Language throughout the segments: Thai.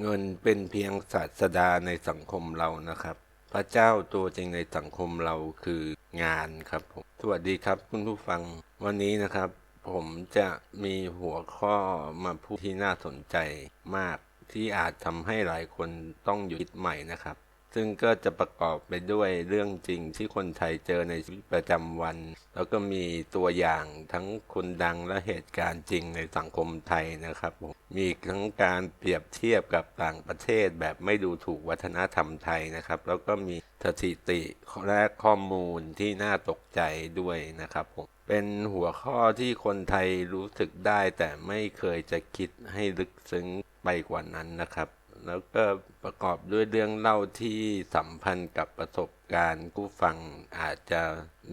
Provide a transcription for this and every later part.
เงินเป็นเพียงศาสดาในสังคมเรานะครับ พระเจ้าตัวจริงในสังคมเราคืองานครับผมสวัสดีครับคุณผู้ฟังวันนี้นะครับ ผมจะมีหัวข้อมาพูดที่น่าสนใจมากที่อาจทำให้หลายคนต้องหยุดคิดใหม่นะครับ ซึ่งก็จะประกอบไปด้วยเรื่องจริงที่คนไทยเจอในชีวิตประจำวัน แล้วก็มีตัวอย่างทั้งคนดังและเหตุการณ์จริงในสังคมไทยนะครับผมมีทั้งการเปรียบเทียบกับต่างประเทศแบบไม่ดูถูกวัฒนธรรมไทยนะครับ แล้วก็มีสถิติและข้อมูลที่น่าตกใจด้วยนะครับผมเป็นหัวข้อที่คนไทยรู้สึกได้แต่ไม่เคยจะคิดให้ลึกซึ้งไปกว่านั้นนะครับ แล้วก็ประกอบด้วยเรื่องเล่าที่สัมพันธ์กับประสบการณ์ผู้ฟังอาจจะ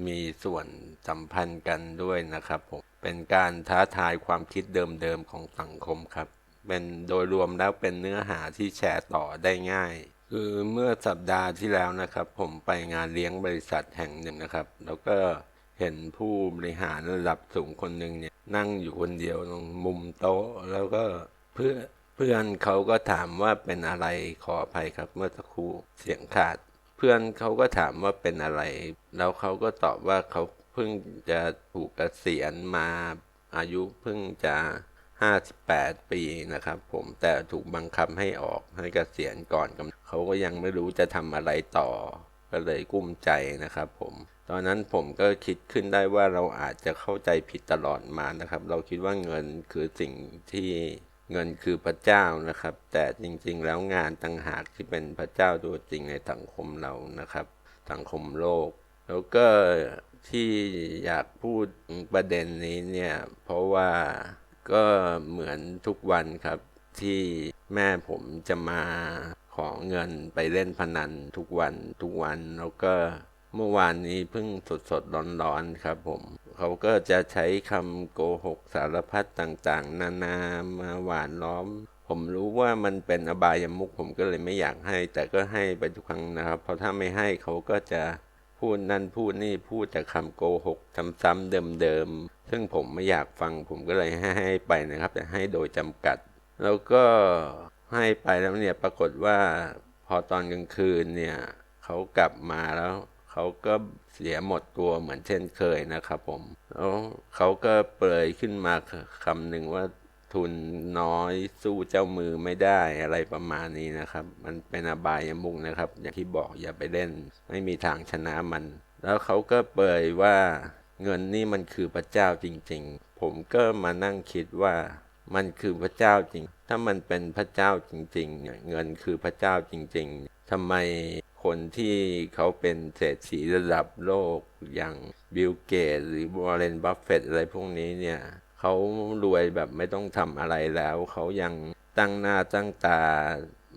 มีส่วนสัมพันธ์กันด้วยนะครับผมเป็นการท้าทายความคิดเดิมๆของสังคมครับ เป็นโดยรวมแล้วเป็นเนื้อหาที่แชร์ต่อได้ง่ายคือเมื่อสัปดาห์ที่แล้วนะครับ ผมไปงานเลี้ยงบริษัทแห่งหนึ่งนะครับ แล้วก็เห็นผู้บริหารระดับสูงคนหนึ่งเนี่ยนั่งอยู่คนเดียวตรงมุมโต๊ะ แล้วก็เพื่อ เพื่อนเขาก็ถามว่าเป็นอะไรขออภัยครับเมื่อสักครู่เสียงขาด เพื่อนเขาก็ถามว่าเป็นอะไร แล้วเขาก็ตอบว่าเขาเพิ่งจะถูกเกษียณมาอายุเพิ่งจะ58 ปีนะครับผมแต่ถูกบังคับให้ออกให้เกษียณก่อนกำเขาก็ยังไม่รู้จะทำอะไรต่อ ก็เลยกุ้มใจนะครับผมตอนนั้นผมก็คิดขึ้นได้ว่าเราอาจจะเข้าใจผิดตลอดมานะครับ เราคิดว่าเงินคือสิ่งที่ เงินคือพระเจ้านะครับ แต่จริงๆแล้วงานต่างหากที่เป็นพระเจ้าตัวจริงในสังคมเรานะครับ สังคมโลก แล้วก็ที่อยากพูดประเด็นนี้เนี่ยเพราะว่าก็เหมือนทุกวันครับที่แม่ผมจะมาขอเงินไปเล่นพนันทุกวันทุกวันแล้วก็ เมื่อวานนี้เพิ่งสดสดร้อนๆครับผม เขาก็จะใช้คำโกหกสารพัดต่างๆ นานามาหวานล้อม ผมรู้ว่ามันเป็นอบายามุกผมก็เลยไม่อยากให้ แต่ก็ให้ไปทุกครั้งนะครับ เพราะถ้าไม่ให้เขาก็จะพูดนั่นพูดนี่พูดแต่คำโกหกซ้ำๆเดิมๆ ซึ่งผมไม่อยากฟังผมก็เลยให้ให้ไปนะครับ แต่ให้โดยจำกัด แล้วก็ให้ไปแล้วเนี่ยปรากฏว่าพอตอนกลางคืนเนี่ยเขากลับมาแล้ว เขาก็เสียหมดตัวเหมือนเช่นเคยนะครับผม แล้วเขาก็เปรยขึ้นมาคำหนึ่งว่าทุนน้อยสู้เจ้ามือไม่ได้อะไรประมาณนี้นะครับ มันเป็นอบายมุกนะครับ อย่างที่บอกอย่าไปเล่น ไม่มีทางชนะมัน แล้วเขาก็เปรยว่าเงินนี่มันคือพระเจ้าจริง ๆ ผมก็มานั่งคิดว่ามันคือพระเจ้าจริง ถ้ามันเป็นพระเจ้าจริง ๆเนี่ยเงินคือพระเจ้าจริง ๆทำไม คนที่เขาเป็นเศรษฐีระดับโลกอย่างบิลเกตหรือวอร์เรนบัฟเฟตอะไรพวกนี้เนี่ยเขารวยแบบไม่ต้องทำอะไรแล้ว เขายังตั้งหน้าตั้งตา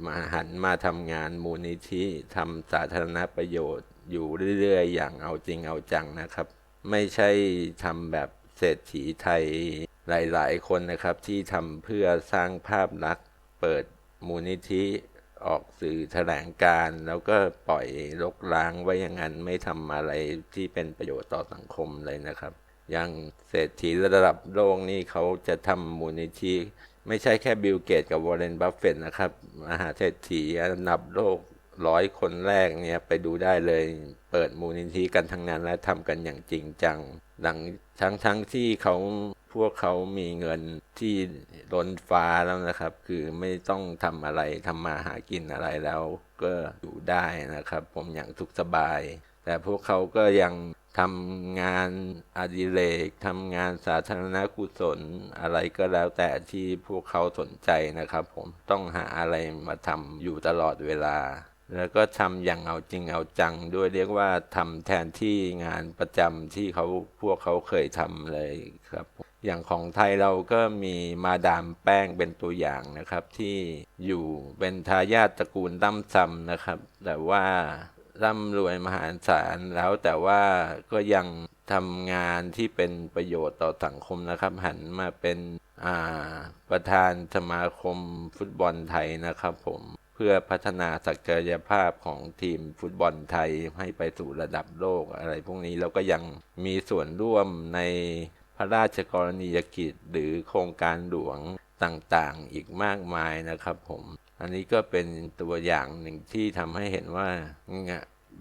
มาหันมาทำงานมูลนิธิทำสาธารณประโยชน์อยู่เรื่อยๆ อย่างเอาจริงเอาจังนะครับ ไม่ใช่ทำแบบเศรษฐีไทยหลายๆ คนนะครับที่ทำเพื่อสร้างภาพลักษณ์เปิดมูลนิธิ ออกสื่อแถลงการแล้วก็ปล่อยรกล้างไว้อย่างนั้นไม่ทำอะไรที่เป็นประโยชน์ต่อสังคมเลยนะครับ อย่างเศรษฐีระดับโลกนี่เขาจะทำมูลนิธิไม่ใช่แค่บิลเกตกับวอร์เรนบัฟเฟตนะครับมหาเศรษฐีอันดับโลกร้อยคนแรกเนี่ยไปดูได้เลย เปิดมูลนิธิกันทั้งนั้นและทำกันอย่างจริงจังดังทั้งทั้งที่เขา พวกเขามีเงินที่ล้นฟ้าแล้วนะครับ คือไม่ต้องทำอะไรทำมาหากินอะไรแล้วก็อยู่ได้นะครับ ผมอย่างสุขสบาย แต่พวกเขาก็ยังทำงานอดิเรกทำงานสาธารณกุศลอะไรก็แล้วแต่ที่พวกเขาสนใจนะครับ ผมต้องหาอะไรมาทำอยู่ตลอดเวลา แล้วก็ทำอย่างเอาจริงเอาจัง ด้วยเรียกว่าทำแทนที่งานประจำที่เขาพวกเขาเคยทำเลยครับ อย่างของไทยเราก็มีมาดามแป้งเป็นตัวอย่างนะครับ ที่อยู่เป็นทายาทตระกูลตั้มซำนะครับ แต่ว่าร่ำรวยมหาศาลแล้วแต่ว่าก็ยังทำงานที่เป็นประโยชน์ต่อสังคมนะครับ หันมาเป็นประธานสมาคมฟุตบอลไทยนะครับผมเพื่อพัฒนาศักยภาพของทีมฟุตบอลไทยให้ไปสู่ระดับโลกอะไรพวกนี้แล้วก็ยังมีส่วนร่วมใน พระราชกรณียกิจหรือโครงการหลวงต่างๆ อีกมากมายนะครับผม อันนี้ก็เป็นตัวอย่างหนึ่งที่ทำให้เห็นว่า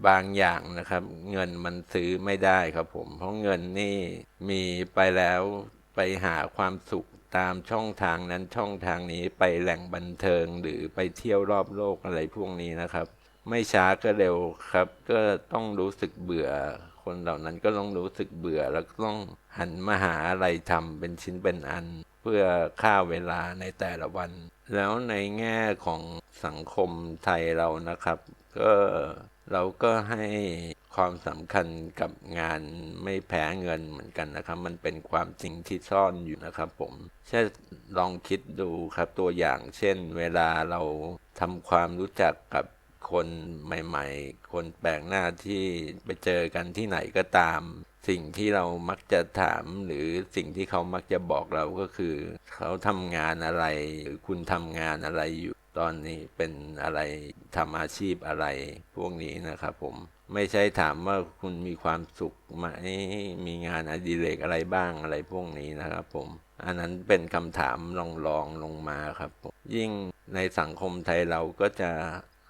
บางอย่างนะครับ เงินมันซื้อไม่ได้ครับผม เพราะเงินนี่มีไปแล้วไปหาความสุขตามช่องทางนั้นช่องทางนี้ไปแหล่งบันเทิงหรือไปเที่ยวรอบโลกอะไรพวกนี้นะครับ ไม่ช้าก็เร็วครับ ก็ต้องรู้สึกเบื่อ คนเหล่านั้นก็ต้องรู้สึกเบื่อแล้วก็ต้องหันมาหาอะไรทำเป็นชิ้นเป็นอัน เพื่อฆ่าเวลาในแต่ละวัน แล้วในแง่ของสังคมไทยเรานะครับ ก็เราก็ให้ความสำคัญกับงานไม่แพ้เงินเหมือนกันนะครับ มันเป็นความจริงที่ซ่อนอยู่นะครับ ผมแค่ลองคิดดูครับตัวอย่างเช่น เวลาเราทำความรู้จักกับ คนใหม่ ๆ คนแปลกหน้าที่ไปเจอกันที่ไหนก็ตาม สิ่งที่เรามักจะถามหรือสิ่งที่เขามักจะบอกเราก็คือ เขาทำงานอะไร หรือคุณทำงานอะไรอยู่ตอนนี้เป็นอะไรทำอาชีพอะไรพวกนี้นะครับผมไม่ใช่ถามว่าคุณมีความสุขไหมมีงานอดิเรกอะไรบ้างอะไรพวกนี้นะครับผม อันนั้นเป็นคำถามลองลลงมาครับ ยิ่งในสังคมไทยเราก็จะ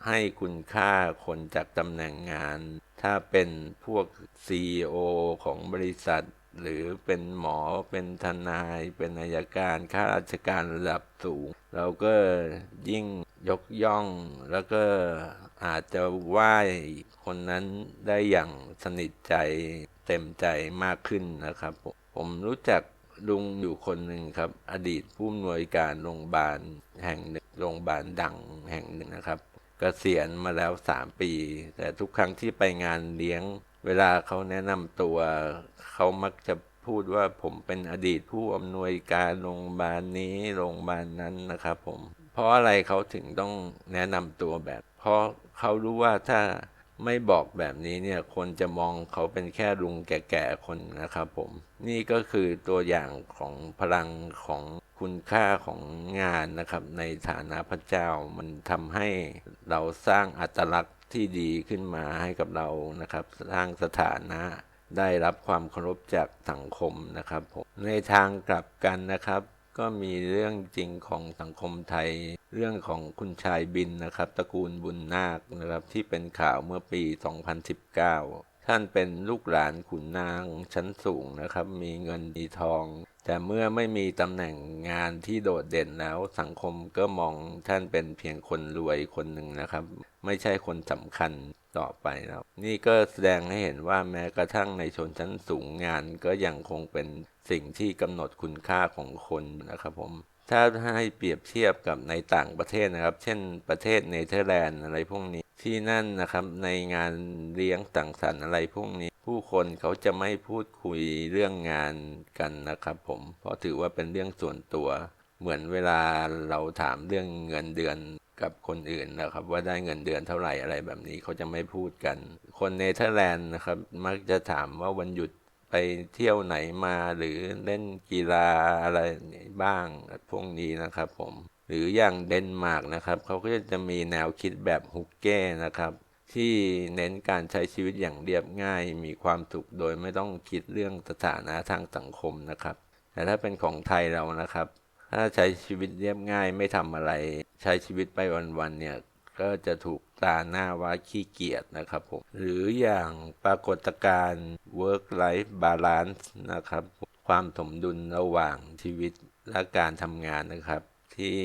ให้คุณค่าคนจากตำแหน่งงาน ถ้าเป็นพวก CEO ของบริษัท หรือเป็นหมอเป็นทนาย เป็นอายการข้าราชการระดับสูง เราก็ยิ่งยกย่องแล้วก็อาจจะไหว้คนนั้นได้อย่างสนิทใจเต็มใจมากขึ้นนะครับ ผมผมรู้จักลุงอยู่คนหนึ่งครับ อดีตผู้อำนวยการโรงพยาบาลแห่งหนึ่งโรงพยาบาลดังแห่งหนึ่งนะครับ กเกษียณมาแล้วสามปี แต่ทุกครั้งที่ไปงานเลี้ยง เวลาเขาแนะนำตัว เขามักจะพูดว่าผมเป็นอดีตผู้อำนวยการโรงพยาบาลนี้โรงพยาบาลนั้นนะครับผม เพราะอะไรเขาถึงต้องแนะนำตัวแบบ เพราะเขารู้ว่าถ้าไม่บอกแบบนี้เนี่ยคนจะมองเขาเป็นแค่ลุงแก่ๆคนนะครับผม นี่ก็คือตัวอย่างของพลังของ คุณค่าของงานนะครับ ในฐานะพระเจ้ามันทำให้เราสร้างอัตลักษณ์ที่ดีขึ้นมาให้กับเรานะครับ สร้างสถานะได้รับความเคารพจากสังคมนะครับผมในทางกลับกันนะครับ ก็มีเรื่องจริงของสังคมไทย เรื่องของคุณชายบินนะครับ ตระกูลบุญนาคนะครับที่เป็นข่าวเมื่อปี 2019 ท่านเป็นลูกหลานขุนนางชั้นสูงนะครับ มีเงินมีทอง แต่เมื่อไม่มีตำแหน่งงานที่โดดเด่นแล้ว สังคมก็มองท่านเป็นเพียงคนรวยคนหนึ่งนะครับ ไม่ใช่คนสำคัญต่อไปแล้วนี่ก็แสดงให้เห็นว่าแม้กระทั่งในชนชั้นสูงงานก็ยังคงเป็นสิ่งที่กำหนดคุณค่าของคนนะครับผม ถ้าให้เปรียบเทียบกับในต่างประเทศนะครับ เช่นประเทศเนเธอร์แลนด์อะไรพวกนี้ ที่นั่นนะครับในงานเลี้ยงต่างสรรค์อะไรพวกนี้ ผู้คนเขาจะไม่พูดคุยเรื่องงานกันนะครับผม เพราะถือว่าเป็นเรื่องส่วนตัว เหมือนเวลาเราถามเรื่องเงินเดือนกับคนอื่นนะครับ ว่าได้เงินเดือนเท่าไหร่อะไรแบบนี้เขาจะไม่พูดกัน คนเนเธอร์แลนด์นะครับมักจะถามว่าวันหยุด ไปเที่ยวไหนมาหรือเล่นกีฬาอะไรบ้างพวกนี้นะครับผม หรืออย่างเดนมาร์กนะครับเขาก็จะมีแนวคิดแบบฮุกเก้นะครับ ที่เน้นการใช้ชีวิตอย่างเรียบง่าย มีความสุขโดยไม่ต้องคิดเรื่องสถานะทางสังคมนะครับ แต่ถ้าเป็นของไทยเรานะครับ ถ้าใช้ชีวิตเรียบง่ายไม่ทำอะไร ใช้ชีวิตไปวันๆเนี่ย ก็จะถูกตาหน้าว่าขี้เกียจนะครับผม หรืออย่างปรากฏการณ์ work life balance นะครับ ความสมดุลระหว่างชีวิตและการทำงานนะครับ ที่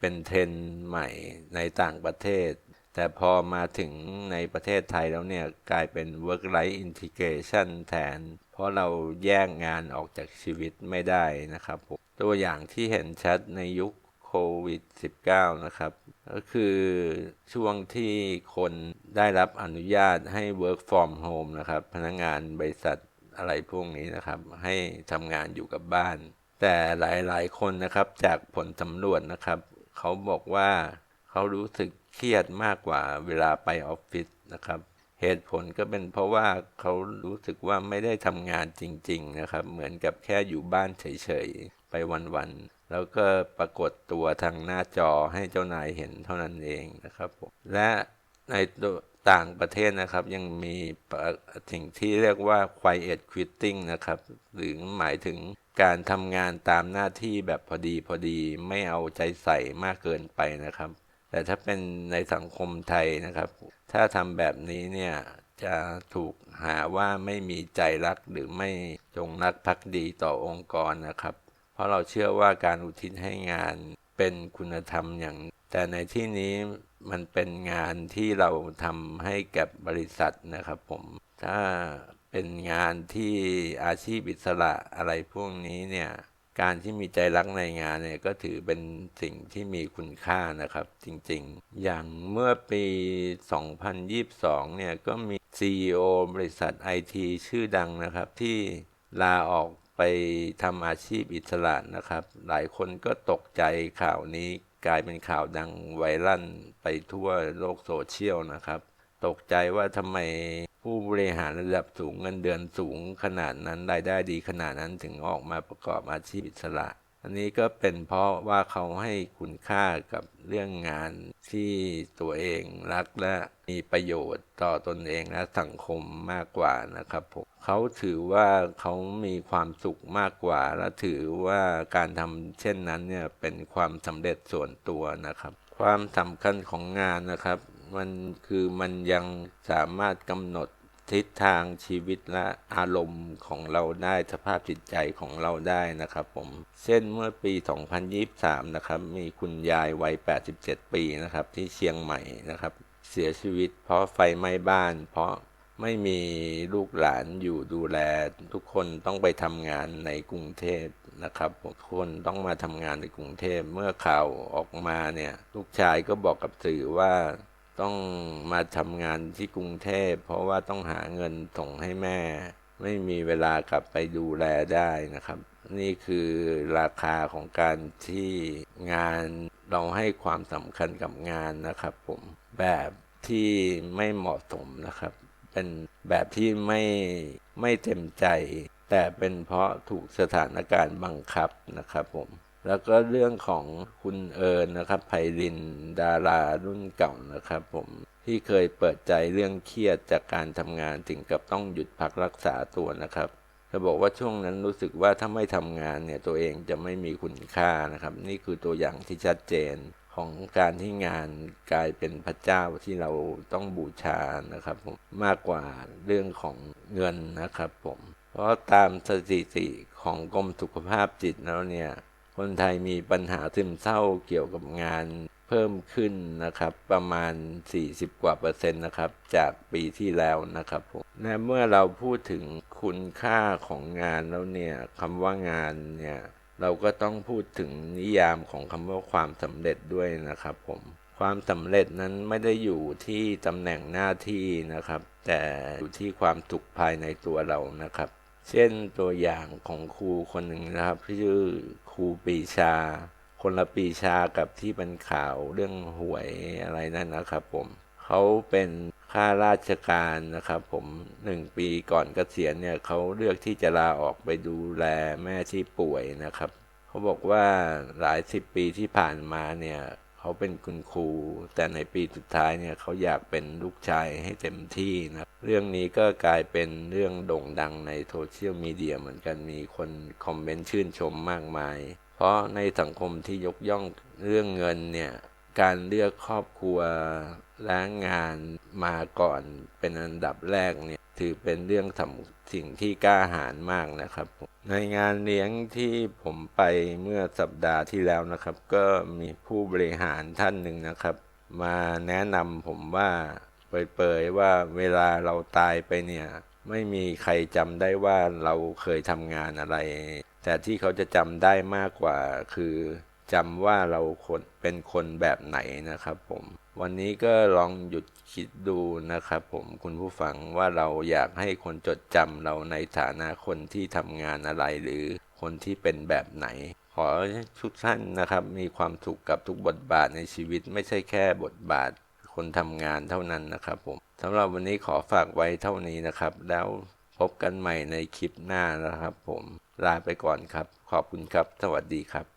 เป็นเทรนด์ใหม่ในต่างประเทศ แต่พอมาถึงในประเทศไทยแล้วเนี่ย กลายเป็น work life integration แทน เพราะเราแยกงานออกจากชีวิตไม่ได้นะครับผมตัวอย่างที่เห็นชัดในยุคโควิด -19 นะครับ ก็คือช่วงที่คนได้รับอนุญาตให้ work from home นะครับ พนักงงานบริษัทอะไรพวกนี้นะครับ ให้ทำงานอยู่กับบ้าน แต่หลายๆคนนะครับจากผลสำรวจนะครับ เขาบอกว่าเขารู้สึกเครียดมากกว่าเวลาไปออฟฟิศนะครับ เหตุผลก็เป็นเพราะว่าเขารู้สึกว่าไม่ได้ทำงานจริง ๆ นะครับ เหมือนกับแค่อยู่บ้านเฉย ๆ ไปวันๆ แล้วก็ปรากฏตัวทางหน้าจอให้เจ้านายเห็นเท่านั้นเองนะครับผมและในต่างประเทศนะครับยังมีสิ่งที่เรียกว่า quiet quitting นะครับ หรือหมายถึงการทำงานตามหน้าที่แบบพอดีพอดีไม่เอาใจใส่มากเกินไปนะครับ แต่ถ้าเป็นในสังคมไทยนะครับ ถ้าทำแบบนี้เนี่ยจะถูกหาว่าไม่มีใจรักหรือไม่จงรักภักดีต่อองค์กรนะครับ เพราะเราเชื่อว่าการอุทิศให้งานเป็นคุณธรรมอย่าง แต่ในที่นี้มันเป็นงานที่เราทำให้กับบริษัทนะครับผม ถ้าเป็นงานที่อาชีพอิสระอะไรพวกนี้เนี่ย การที่มีใจรักในงานเนี่ยก็ถือเป็นสิ่งที่มีคุณค่านะครับจริงๆ อย่างเมื่อปี 2022 เนี่ยก็มี CEO บริษัทไอทีชื่อดังนะครับที่ลาออก ไปทำอาชีพอิสระนะครับ หลายคนก็ตกใจข่าวนี้กลายเป็นข่าวดังไวรัลไปทั่วโลกโซเชียลนะครับ ตกใจว่าทำไมผู้บริหารระดับสูงเงินเดือนสูงขนาดนั้นรายได้ดีขนาดนั้นถึงออกมาประกอบอาชีพอิสระ อันนี้ก็เป็นเพราะว่าเขาให้คุณค่ากับเรื่องงานที่ตัวเองรักและมีประโยชน์ต่อตนเองและสังคมมากกว่านะครับผมเขาถือว่าเขามีความสุขมากกว่า และถือว่าการทำเช่นนั้นเนี่ยเป็นความสำเร็จส่วนตัวนะครับ ความสำคัญของงานนะครับ มันคือมันยังสามารถกำหนด ทิศทางชีวิตและอารมณ์ของเราได้สภาพจิตใจของเราได้นะครับผมเช่นเมื่อปี 2023 นะครับ มีคุณยายวัย 87 ปีนะครับที่เชียงใหม่นะครับ เสียชีวิตเพราะไฟไหม้บ้าน เพราะไม่มีลูกหลานอยู่ดูแล ทุกคนต้องไปทำงานในกรุงเทพนะครับทุกคนต้องมาทำงานในกรุงเทพเมื่อข่าวออกมาเนี่ย ลูกชายก็บอกกับสื่อว่า ต้องมาทำงานที่กรุงเทพ เพราะว่าต้องหาเงินส่งให้แม่ ไม่มีเวลากลับไปดูแลได้นะครับ นี่คือราคาของการที่งานเราให้ความสำคัญกับงานนะครับผมแบบที่ไม่เหมาะสมนะครับ เป็นแบบที่ไม่ไม่เต็มใจ แต่เป็นเพราะถูกสถานการณ์บังคับนะครับผม แล้วก็เรื่องของคุณเอิญนะครับไพรินดารารุ่นเก่านะครับ ผมที่เคยเปิดใจเรื่องเครียดจากการทำงานถึงกับต้องหยุดพักรักษาตัวนะครับจะบอกว่าช่วงนั้นรู้สึกว่าถ้าไม่ทำงานเนี่ยตัวเองจะไม่มีคุณค่านะครับ นี่คือตัวอย่างที่ชัดเจนของการที่งานกลายเป็นพระเจ้าที่เราต้องบูชานะครับผมมากกว่าเรื่องของเงินนะครับผม เพราะตามสถิติของกรมสุขภาพจิตแล้วเนี่ย คนไทยมีปัญหาซึมเศร้าเกี่ยวกับงานเพิ่มขึ้นนะครับ ประมาณ 40 กว่าเปอร์เซ็นต์นะครับ จากปีที่แล้วนะครับผมและเมื่อเราพูดถึงคุณค่าของงานแล้วเนี่ยคำว่างานเนี่ยเราก็ต้องพูดถึงนิยามของคำว่าความสำเร็จด้วยนะครับผมความสำเร็จนั้นไม่ได้อยู่ที่ตำแหน่งหน้าที่นะครับ แต่อยู่ที่ความสุขภายในตัวเรานะครับ เช่นตัวอย่างของครูคนหนึ่งนะครับชื่อครูปีชา คนละปีชากับที่เป็นข่าวเรื่องหวยอะไรนั่นนะครับ ผมเขาเป็นข้าราชการนะครับ ผมหนึ่งปีก่อนเกษียณเนี่ยเขาเลือกที่จะลาออกไปดูแลแม่ที่ป่วยนะครับ เขาบอกว่าหลายสิบปีที่ผ่านมาเนี่ย เขาเป็นคุณครู แต่ในปีสุดท้ายเนี่ยเขาอยากเป็นลูกชายให้เต็มที่นะเรื่องนี้ก็กลายเป็นเรื่องโด่งดังในโซเชียลมีเดียเหมือนกันมีคนคอมเมนต์ชื่นชมมากมาย เพราะในสังคมที่ยกย่องเรื่องเงินเนี่ยการเลือกครอบครัวและงานมาก่อนเป็นอันดับแรกเนี่ย ถือเป็นเรื่องสำสิ่งที่กล้าหาญมากนะครับ ในงานเลี้ยงที่ผมไปเมื่อสัปดาห์ที่แล้วนะครับ ก็มีผู้บริหารท่านหนึ่งนะครับ มาแนะนำผมว่าเปรยๆว่าเวลาเราตายไปเนี่ย ไม่มีใครจำได้ว่าเราเคยทำงานอะไร แต่ที่เขาจะจำได้มากกว่าคือจำว่าเราคนเป็นคนแบบไหนนะครับผม วันนี้ก็ลองหยุดคิดดูนะครับผมคุณผู้ฟังว่าเราอยากให้คนจดจำเราในฐานะคนที่ทำงานอะไรหรือคนที่เป็นแบบไหน ขอทุกท่านนะครับ มีความสุขกับทุกบทบาทในชีวิตไม่ใช่แค่บทบาท คนทำงานเท่านั้นนะครับผมสำหรับวันนี้ขอฝากไว้เท่านี้นะครับ แล้วพบกันใหม่ในคลิปหน้านะครับผมลาไปก่อนครับ ขอบคุณครับ สวัสดีครับ